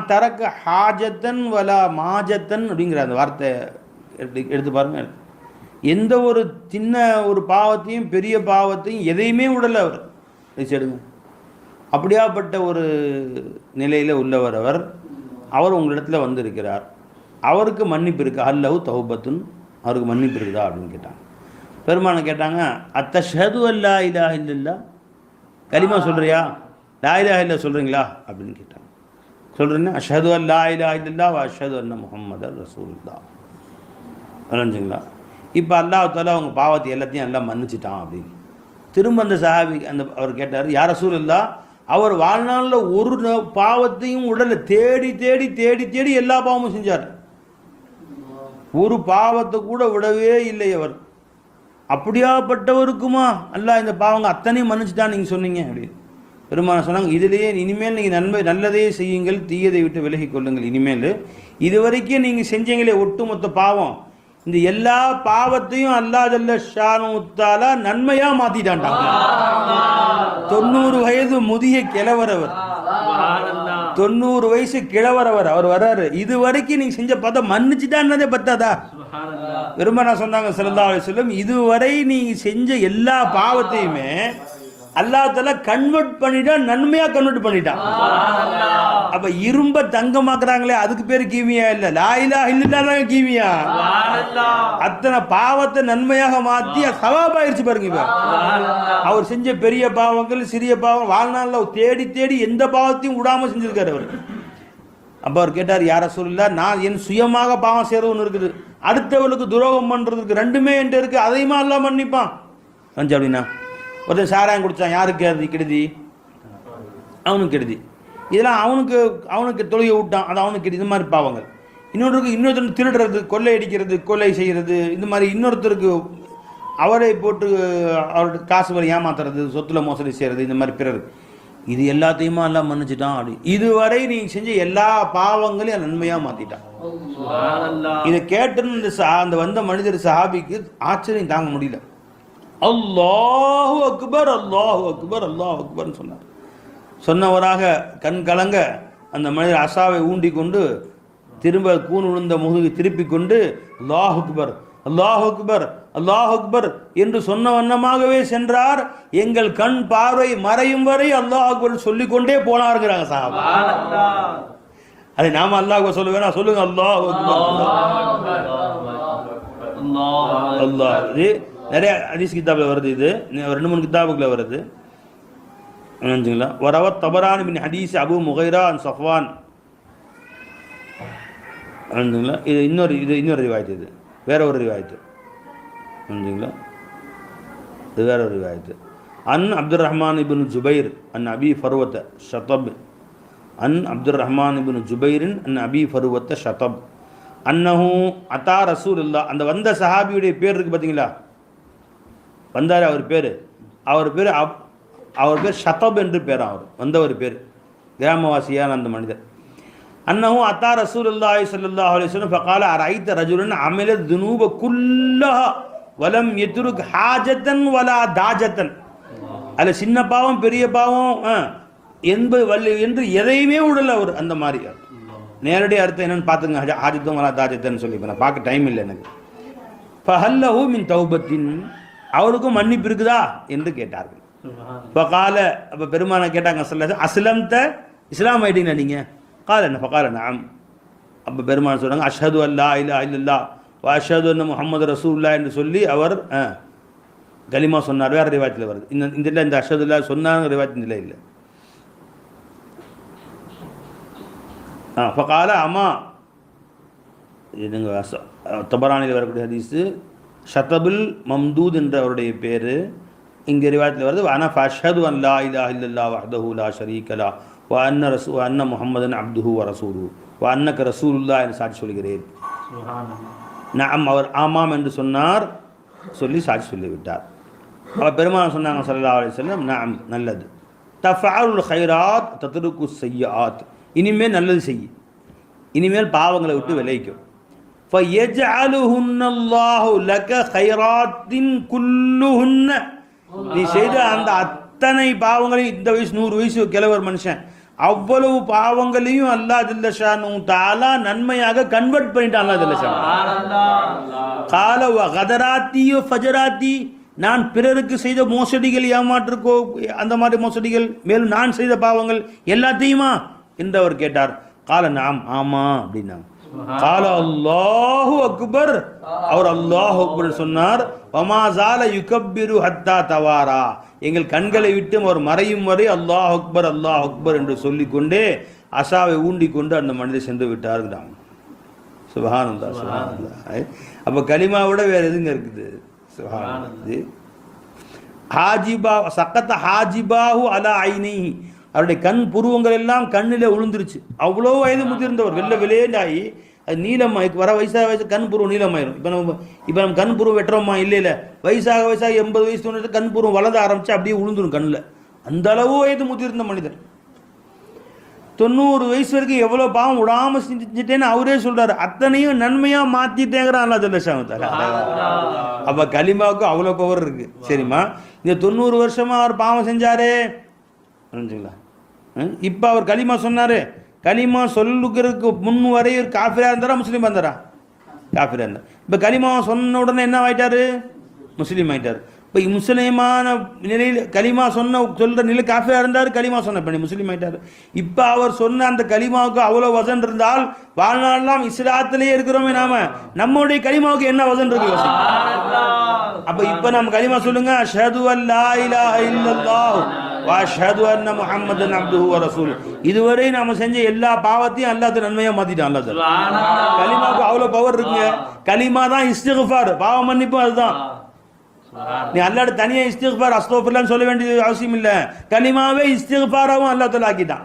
தரக்க ஹாஜத்தன் வலா மாஜத்தன் அப்படிங்கிற அந்த வார்த்தை எடுத்து எடுத்து பாருங்க. எந்த ஒரு சின்ன ஒரு பாவத்தையும் பெரிய பாவத்தையும் எதையுமே விடலை அவர். எடுங்க அப்படியாப்பட்ட ஒரு நிலையில் உள்ளவர் அவர். அவர் உங்களிடத்துல வந்திருக்கிறார். அவருக்கு மன்னிப்பு இருக்கு? அல்லவு தௌபத்துன். அவருக்கு மன்னிப்பு இருக்குதா அப்படின்னு கேட்டாங்க. பெருமானை கேட்டாங்க அத்த ஷது அல்லா இல்லா இல்லல்லா? கலிமா சொல்கிறியா லா இலா இல்லா சொல்கிறீங்களா அப்படின்னு கேட்டாங்க. சொல்கிறேன்னா அஷது அல்லா இல்லா இல்லா வ அஷது அன்ன அல் ரசூலுல்லா விளைஞ்சுங்களா இப்போ அல்லாஹ் தாலா அவங்க பாவத்தை எல்லாத்தையும் எல்லாம் மன்னிச்சிட்டான் அப்படின்னு. திரும்ப அந்த சஹாபி அந்த அவர் கேட்டார் யார் ரசூல் இல்லா அவர் வாழ்நாளில் ஒரு பாவத்தையும் உடலை தேடி தேடி தேடி தேடி எல்லா பாவமும் செஞ்சார். ஒரு பாவத்தை கூட விடவே இல்லை அவர். அப்படியாப்பட்டவருக்குமா? அல்லாஹ் இந்த பாவங்க அத்தனையும் மன்னிச்சுட்டான் நீங்கள் சொன்னீங்க அப்படின்னு. பெருமான சொன்னாங்க இதுலேயே இனிமேல் நீங்கள் நன்மை நல்லதே செய்யுங்கள் தீயதை விட்டு விலகிக் கொள்ளுங்கள். இனிமேல் இதுவரைக்கும் நீங்கள் செஞ்சீங்களே ஒட்டுமொத்த பாவம். இந்த எல்லா பாவத்தையும் அல்லாஹ் ஜல்ல ஷானுத்தாலா நன்மையாக மாற்றிட்டான்டாங்க தொண்ணூறு வயது முதிய கிழவர் அவர் தொண்ணூறு வயசு கிழவர் அவர் வர்றாரு. இது வரைக்கும் நீங்க செஞ்ச பார்த்தா மன்னிச்சுட்டான்னதே பத்தாதா? பெருமானா சொன்னாங்க அலைஹி வஸல்லம் இதுவரை நீங்க செஞ்ச எல்லா பாவத்தையுமே அல்லாஹ் தஆலா கன்வெர்ட் பண்ணிட்டா நன்மையா கன்வெர்ட் பண்ணிட்டான் அப்ப இரும்ப தங்கமாக்குறாங்களே அதுக்கு பேரு கீமியா இல்ல. லா இலாஹ இல்லல்லாஹ் கீமியா. அத்தனை பாவத்தை நன்மையாக மாத்தி சவாபாயிருச்சு பாருங்க இப்ப. அவர் செஞ்ச பெரிய பாவங்கள் சிறிய பாவம் வாழ்நாளில் தேடி தேடி எந்த பாவத்தையும் விடாம செஞ்சிருக்காரு அவர். அப்போ அவர் கேட்டார் யார சொல்லல நான் என் சுயமாக பாவம் செய்யறது ஒன்று இருக்குது. அடுத்தவளுக்கு துரோகம் பண்றதுக்கு ரெண்டுமே என்கிட்ட இருக்கு. அதையுமா எல்லாம் மன்னிப்பான்? வந்து அப்படின்னா ஒருத்தன் சாராயம் குடிச்சான் யாருக்கு அது கெடுதி? அவனுக்கு கெடுதி. இதெல்லாம் அவனுக்கு அவனுக்கு தொழுகை விட்டான் அது அவனுக்கு கெடுதி. இந்த மாதிரி பாவங்கள். இன்னொருத்தருக்கு இன்னொருத்தர் திருடுறது கொள்ளை அடிக்கிறது கொலை செய்கிறது இந்த மாதிரி இன்னொருத்தருக்கு அவரை போட்டு அவர்கிட்ட காசு வரை ஏமாத்துறது சொத்துல மோசடி செய்கிறது இந்த மாதிரி பிறர். இது எல்லாத்தையுமா எல்லாம் மன்னிச்சிட்டான் அப்படி. இதுவரை நீங்க செஞ்ச எல்லா பாவங்களையும் நன்மையா மாத்திட்டான். இதை கேட்டுன்னு இந்த சா- அந்த வந்த மனிதர் சஹாபிக்கு ஆச்சரியம் தாங்க முடியல. அல்லாஹு அக்பர் அல்லாஹு அக்பர் அல்லாஹ் அக்பர்னு சொன்னார். சொன்னவராக கண் கலங்க அந்த மனிதர் அசாவை ஊண்டி கொண்டு திரும்ப கூன் விழுந்த முதுகு திருப்பி கொண்டு அல்லாஹ் அக்பர் அல்லாஹ் அக்பர் அல்லாஹ் அக்பர் என்று சொன்ன வண்ணமாகவே சென்றார். எங்கள் கண் பார்வை மறையும் வரை அல்லாஹ் அக்பர் சொல்லிக்கொண்டே போனாருங்கிறாங்க சாஹாபா. அதை நாம அல்லாஹ் சொல்ல வேணாம் சொல்லுங்க. அல்லாஹ் அக்பர் அல்லாஹ் இது நிறைய ஹதீஸ் கிதாபில் வருது இது. ரெண்டு மூணு கிதாபுக்கில் வருது. நினைச்சுங்களா வரவ தபரான் பின் ஹதீஸ் அபு முகைரா அன் சஃப்வான். நினைச்சுங்களா இது இன்னொரு இது இன்னொரு ரிவாயத்து இது. வேற ஒரு ரிவாயத்து. நினைச்சுங்களா இது வேற ஒரு ரிவாயத்து. அன் அப்துல் ரஹ்மான் இபின் ஜுபைர் அன் அபி ஃபர்வத்த ஷதப். அன் அப்துல் ரஹ்மான் இபின் ஜுபைரின் அன் அபி ஃபர்வத்த ஷதப். அன்னஹு அத்தா ரசூல் இல்லா அந்த வந்த சஹாபியுடைய பேர் இருக்கு பார்த்தீங்களா வந்தார் அவர் பேர். அவர் பேர் அப் அவர் பேர் ஷதப் என்று பேர் அவர். வந்தவர் பேர். கிராமவாசியான அந்த மனிதர். அன்னஹும் அத்தா ரசூல் அல்லாஹி சொல்லா வஸல்லம் ஃபகால அரைத்த ரஜுலன் அமில துனூப குல்லா வலம் யத்ருக் ஹாஜத்தன் வலா தாஜத்தன். அதில் சின்ன பாவம் பெரிய பாவம் ஆ, என்பது வல்லி என்று எதையுமே விடல அவர் அந்த மாதிரி. நேரடி அர்த்தம் என்னன்னு பார்த்துங்க ஹஜ- ஹாஜத்தும் வலா தாஜத்தன் சொல்லி நான் பார்க்க டைம் இல்லை எனக்கு. ஃபஹல்லஹூ மின் தௌபத்தின். அவருக்கும் மன்னிப்பு இருக்குதா என்று கேட்டார்கள். இப்போ கால அப்போ பெருமானை கேட்டாங்க சொல்ல அஸ்லம் த இஸ்லாம் ஆயிட்டீங்களா நீங்கள் கால என்ன? ஃபகால நாம் அப்போ பெருமான் சொல்றாங்க அஷ்ஹது அல்லா இல்லா இல்லல்லா வ அஷ்ஹது அன்ன முஹம்மது ரசூல்லா என்று சொல்லி அவர் கலிமா சொன்னார். வேற ரிவாயத்தில் வருது. இந்த இந்த இல்லை இந்த அஷ்ஹது இல்லா சொன்னாங்க ரிவாயத்து இல்லை இல்லை. ஆ ஃபகால அம்மா. இதுங்க தபரானில் வரக்கூடிய ஹதீஸு. ஷதபுல் மம்தூத் என்ற அவருடைய பேர். இங்கே ரிவாயத்தில் வருது அன ஃபஷது அன் லா இலா இல்லல்லா வஹ்தஹு லா ஷரீக லா வ அன்ன ரசூ வ அன்ன முஹம்மதன் அப்துஹு வ ரசூலுஹு வ அன்னக ரசூலுல்லா என்று சாட்சி சொல்கிறேன் நாம் அவர் ஆமாம் என்று சொன்னார் சொல்லி சாட்சி சொல்லிவிட்டார். அவர் பெருமான் சொன்னாங்க ஸல்லல்லாஹு அலைஹி வஸல்லம் நாம் நல்லது. தஃபாலுல் ஹைராத் தத்ருக்கு செய்யாத் இனிமேல் நல்லது செய். இனிமேல் பாவங்களை விட்டு விளைவிக்கும். நீ செய்த அந்த அத்தனை பாவங்களையும் இந்த வயசு நூறு வயசு கிழவர் மனுஷன் அவ்வளவு பாவங்களையும் அல்லாஹ் ஜல்லஷானு தாலா நன்மையாக கன்வெர்ட் பண்ணிட்டான் அல்லாஹ் ஜல்லஷானு கால வ கதராத்தியோ ஃபஜராத்தி நான் பிறருக்கு செய்த மோசடிகள் ஏமாற்றுக்கோ அந்த மாதிரி மோசடிகள் மேலும் நான் செய்த பாவங்கள் எல்லாத்தையுமா? என்று அவர் கேட்டார். கால நாம் ஆமா அப்படின்னாங்க. கால அல்லாஹு அக்பர் அவர் அல்லாஹ் அக்பர் சொன்னார். வமாசால யுகப்பிரு ஹத்தா தவாரா. எங்கள் கண்களை விட்டு அவர் மறையும் வரை அல்லாஹ் அக்பர் அல்லாஹ் அக்பர் என்று சொல்லிக்கொண்டே அசாவை ஊண்டிக் கொண்டு அந்த மனிதர் சென்று விட்டாருங்கிறாங்க சுபஹானந்தா சுபஹானந்தா அப்ப கலிமாவோட வேற எதுங்க இருக்குது? சுபஹானந்தா ஹாஜிபா சக்கத்த ஹாஜிபாஹு அலா ஐனை அவருடைய கண் புருவங்கள் எல்லாம் கண்ணில் விழுந்துருச்சு அவ்வளோ வயது முதிர்ந்தவர். வெள்ள விளையாண்டாகி அது நீளமாக வர வயசாக வயசு கண் புருவம் நீளமாயிரும். இப்போ நம்ம இப்போ நம்ம கண் புருவம் வெட்டுறோமா? இல்லை இல்லை. வயசாக வயசாக எண்பது வயசு கண் புருவம் வளர ஆரம்பிச்சு அப்படியே விழுந்துடும் கண்ணில். அந்த அளவு வயது முதிர்ந்த மனிதர். தொண்ணூறு வயசு வரைக்கும் எவ்வளோ பாவம் விடாமல் செஞ்சுட்டேன்னு அவரே சொல்கிறாரு அத்தனையும் நன்மையாக மாற்றிட்டேங்கிறான் அல்லா ஜல்லஷாமத்தால அப்போ கலிமாவுக்கு அவ்வளோ பவர் இருக்குது சரிம்மா? இந்த தொண்ணூறு வருஷமாக அவர் பாவம் செஞ்சாரே. புரிஞ்சுங்களா? இப்ப அவர் கலிமா சொன்னாரு. கலிமா சொல்லுகிறதுக்கு முன் வரை ஒரு காஃபிரா இருந்தாரா முஸ்லீம் இருந்தாரா? காஃபிரா இருந்தார். இப்ப கலிமா சொன்ன உடனே என்ன ஆயிட்டாரு? முஸ்லீம் ஆயிட்டாரு. இப்போ முஸ்லீமான நிலையில் கலிமா சொன்ன சொல்ற நிலை காஃபியா இருந்தார் கலிமா சொன்ன பண்ணி முஸ்லீம் ஆயிட்டாரு. இப்போ அவர் சொன்ன அந்த கலிமாவுக்கு அவ்வளோ வசன் இருந்தால் வாழ்நாளெல்லாம் இஸ்லாத்திலேயே இருக்கிறோமே நாம. நம்முடைய கலிமாவுக்கு என்ன வசன் இருக்கு. அப்ப இப்ப நம்ம கலிமா சொல்லுங்க அஷ்ஹது அல்லா இலாஹ இல்லல்லாஹ். வ அஷ்ஹது அன்ன முஹம்மதன் அப்துஹு வ ரசூல். இதுவரை நாம செஞ்ச எல்லா பாவத்தையும் அல்லாஹ் நன்மையா மாத்திட்டான் அல்லாஹ் கலிமாவுக்கு அவ்வளவு பவர் இருக்குங்க. கலிமா தான் இஸ்திக்ஃபார். பாவ மன்னிப்பு அதுதான். நீ அல்லாட தனியா இஸ்திக்பார் அஸ்தோஃபில்லான்னு சொல்ல வேண்டியது அவசியம் இல்ல கலிமாவே இஸ்திக்பாராவும் அல்லாஹ் தஆலா ஆக்கிட்டான்.